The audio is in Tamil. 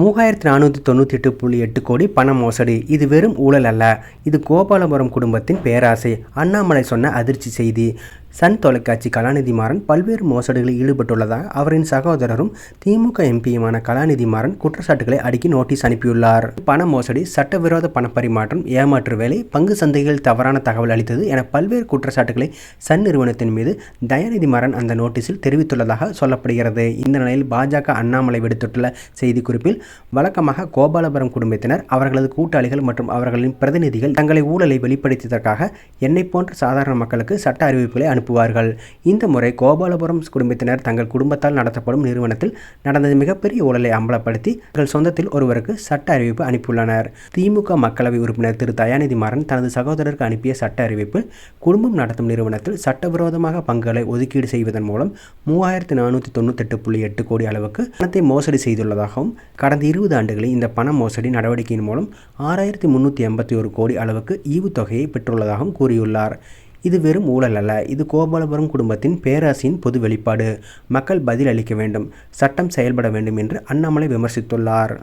மூவாயிரத்தி நானூற்றி தொண்ணூற்றி எட்டு புள்ளி எட்டு கோடி பண மோசடி. இது வெறும் ஊழல் அல்ல. இது கோபாலபுரம் குடும்பத்தின் பேராசை. அண்ணாமலை சொன்ன அதிர்ச்சி செய்தி. சன் தொலைக்காட்சி கலாநிதி மாறன் பல்வேறு மோசடிகளில் ஈடுபட்டுள்ளதாக அவரின் சகோதரரும் திமுக எம்பியுமான கலாநிதி மாறன் குற்றச்சாட்டுகளை அடுக்கி நோட்டீஸ் அனுப்பியுள்ளார். பண மோசடி சட்டவிரோத பணப்பரிமாற்றம் ஏமாற்று வேலை பங்கு சந்தைகள் தவறான தகவல் அளித்தது என பல்வேறு குற்றச்சாட்டுகளை சன் நிறுவனத்தின் மீது தயாநிதி மாறன் அந்த நோட்டீஸில் தெரிவித்துள்ளதாக சொல்லப்படுகிறது. இந்த நிலையில் பாஜக அண்ணாமலை விடுத்துள்ள செய்திக்குறிப்பில் வழக்கமாக கோபாலபுரம் குடும்பத்தினர் அவர்களது கூட்டாளிகள் மற்றும் அவர்களின் பிரதிநிதிகள் தங்களை ஊழலை வெளிப்படுத்தியதற்காக என்னை போன்ற சாதாரண மக்களுக்கு சட்ட அறிவிப்புகளை எழுப்புவார்கள் இந்த முறை கோபாலபுரம் குடும்பத்தினர் தங்கள் குடும்பத்தால் நடத்தப்படும் நிறுவனத்தில் நடந்த மிகப்பெரிய ஊழலை அம்பலப்படுத்தி தங்கள் சொந்தத்தில் ஒருவருக்கு சட்ட அறிவிப்பு அனுப்பியுள்ளனர். திமுக மக்களவை உறுப்பினர் திரு. தயாநிதி மாறன் தனது சகோதரருக்கு அனுப்பிய சட்ட அறிவிப்பு குடும்பம் நடத்தும் நிறுவனத்தில் சட்டவிரோதமாக பங்குகளை ஒதுக்கீடு செய்வதன் மூலம் மூவாயிரத்தி நானூற்றி தொண்ணூத்தெட்டு புள்ளி எட்டு கோடி அளவுக்கு பணத்தை மோசடி செய்துள்ளதாகவும் கடந்த இருபது ஆண்டுகளில் இந்த பண மோசடி நடவடிக்கையின் மூலம் ஆறாயிரத்தி முன்னூற்றி எண்பத்தி ஒரு கோடி அளவுக்கு ஈவுத்தொகையை பெற்றுள்ளதாகவும் கூறியுள்ளார். இது வெறும் ஊழல் அல்ல. இது கோபாலபுரம் குடும்பத்தின் பேராசையின் பொது வெளிப்பாடு. மக்கள் பதில் அளிக்க வேண்டும். சட்டம் செயல்பட வேண்டும் என்று அண்ணாமலை விமர்சித்துள்ளார்.